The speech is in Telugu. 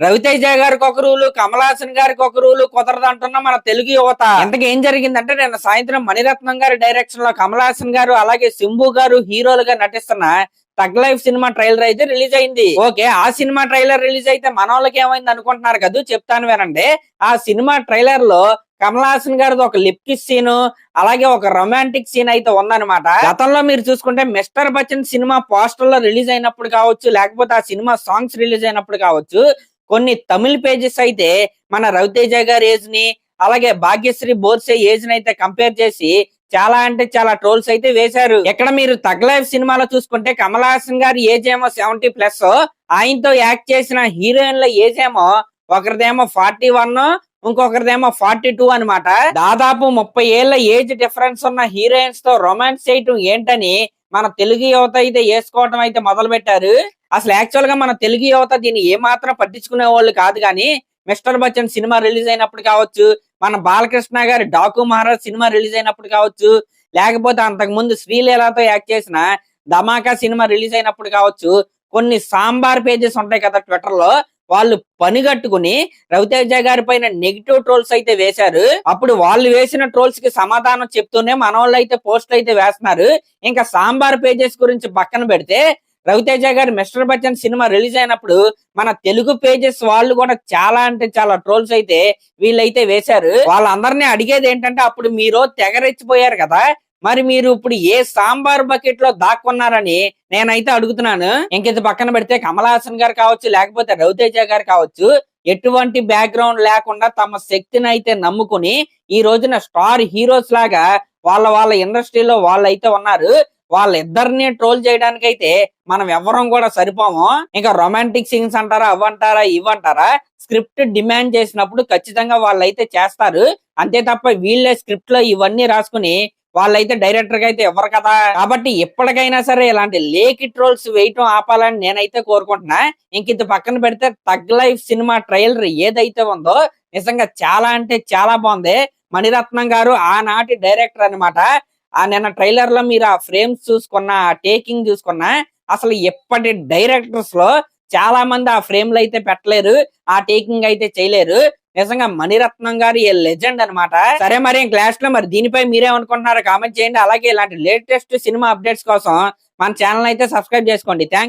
రవితేజ గారికి ఒక రూలు కమలాసన్ గారికి ఒక రూలు కుదరదంటున్న మన తెలుగు యువత. ఇంతకేం ఏం జరిగిందంటే నిన్న సాయంత్రం మణిరత్నం గారి డైరెక్షన్లో కమలాసన్ గారు అలాగే సింబు గారు హీరోలుగా నటిస్తున్న తగ్ లైఫ్ సినిమా ట్రైలర్ అయితే రిలీజ్ అయింది. ఓకే ఆ సినిమా ట్రైలర్ రిలీజ్ అయితే మన వాళ్ళకి ఏమైంది అనుకుంటున్నారు కదా? చెప్తాను వినండి. ఆ సినిమా ట్రైలర్లో కమల్ హాసన్ గారిది ఒక లిప్కిస్ సీను సీన్ అలాగే ఒక రొమాంటిక్ సీన్ అయితే ఉందన్నమాట. గతంలో మీరు చూసుకుంటే మిస్టర్ బచ్చన్ సినిమా పోస్టర్లో రిలీజ్ అయినప్పుడు కావచ్చు లేకపోతే ఆ సినిమా సాంగ్స్ రిలీజ్ అయినప్పుడు కావచ్చు కొన్ని తమిళ పేజెస్ అయితే మన రవితేజ గారి ఏజ్ని అలాగే భాగ్యశ్రీ బోర్సే ఏజ్ని అయితే కంపేర్ చేసి చాలా అంటే చాలా ట్రోల్స్ అయితే వేశారు. ఎక్కడ మీరు తగ్లైఫ్ సినిమాలో చూసుకుంటే కమల్ హాసన్ గారి ఏజ్ ఏమో సెవెంటీ ప్లస్ ఆయనతో యాక్ట్ చేసిన హీరోయిన్ల ఏజ్ ఏమో ఒకరిదేమో ఫార్టీ వన్ ఇంకొకరిదేమో ఫార్టీ టూ అనమాట దాదాపు ముప్పై ఏళ్ళ ఏజ్ డిఫరెన్స్ ఉన్న హీరోయిన్స్తో రొమాన్స్ చేయటం ఏంటని మన తెలుగు యువత అయితే వేసుకోవటం అయితే మొదలు పెట్టారు అసలు యాక్చువల్గా మన తెలుగు యువత దీన్ని ఏమాత్రం పట్టించుకునే వాళ్ళు కాదు కానీ మిస్టర్ బచ్చన్ సినిమా రిలీజ్ అయినప్పుడు కావచ్చు మన బాలకృష్ణ గారి డాకు మహారాజ్ సినిమా రిలీజ్ అయినప్పుడు కావచ్చు లేకపోతే అంతకు ముందు శ్రీలీలతో యాక్ట్ చేసిన ధమాకా సినిమా రిలీజ్ అయినప్పుడు కావచ్చు కొన్ని సాంబార్ పేజెస్ ఉంటాయి కదా ట్విట్టర్లో వాళ్ళు పని కట్టుకుని రవితేజ గారి పైన నెగిటివ్ ట్రోల్స్ అయితే వేశారు. అప్పుడు వాళ్ళు వేసిన ట్రోల్స్కి సమాధానం చెప్తూనే మన వాళ్ళు అయితే పోస్టులు అయితే వేస్తున్నారు. ఇంకా సాంబార్ పేజెస్ గురించి పక్కన పెడితే రవితేజ గారి మిస్టర్ బచ్చన్ సినిమా రిలీజ్ అయినప్పుడు మన తెలుగు పేజెస్ వాళ్ళు కూడా చాలా అంటే చాలా ట్రోల్స్ అయితే వీళ్ళైతే వేశారు. వాళ్ళందరినీ అడిగేది ఏంటంటే అప్పుడు మీరు తెగరెచ్చిపోయారు కదా మరి మీరు ఇప్పుడు ఏ సాంబార్ బకెట్లో దాక్కున్నారని నేనైతే అడుగుతున్నాను. ఇంక పక్కన పెడితే కమలాసన్ గారు కావచ్చు లేకపోతే రవితేజ గారు కావచ్చు ఎటువంటి బ్యాక్గ్రౌండ్ లేకుండా తమ శక్తిని అయితే నమ్ముకుని ఈ రోజున స్టార్ హీరోస్ లాగా వాళ్ళ వాళ్ళ ఇండస్ట్రీలో వాళ్ళైతే ఉన్నారు. వాళ్ళిద్దరిని ట్రోల్ చేయడానికి అయితే మనం ఎవరం కూడా సరిపోము. ఇంకా రొమాంటిక్ సీన్స్ అంటారా అవ్వంటారా ఇవ్వంటారా స్క్రిప్ట్ డిమాండ్ చేసినప్పుడు ఖచ్చితంగా వాళ్ళైతే చేస్తారు. అంతే తప్ప వీళ్ళే స్క్రిప్ట్లో ఇవన్నీ రాసుకుని వాళ్ళైతే డైరెక్టర్గా అయితే ఎవరు కదా? కాబట్టి ఎప్పటికైనా సరే ఇలాంటి లేకి ట్రోల్స్ వేయటం ఆపాలని నేనైతే కోరుకుంటున్నా. ఇంక ఇది పక్కన పెడితే తగ్ లైఫ్ సినిమా ట్రైలర్ ఏదైతే ఉందో నిజంగా చాలా అంటే చాలా బాగుంది. మణిరత్నం గారు ఆనాటి డైరెక్టర్ అన్నమాట. ఆ నిన్న ట్రైలర్లో మీరు ఆ ఫ్రేమ్స్ చూసుకున్న టేకింగ్ చూసుకున్న అసలు ఎప్పటి డైరెక్టర్స్లో చాలా మంది ఆ ఫ్రేమ్లు అయితే పెట్టలేరు ఆ టేకింగ్ అయితే చేయలేరు. నిజంగా మణిరత్నం గారు ఏ లెజెండ్ అన్నమాట. సరే మరి క్లాస్లో మరి దీనిపై మీరేమనుకుంటున్నారో కామెంట్ చేయండి. అలాగే ఇలాంటి లేటెస్ట్ సినిమా అప్డేట్స్ కోసం మన ఛానల్ అయితే సబ్స్క్రైబ్ చేసుకోండి. థ్యాంక్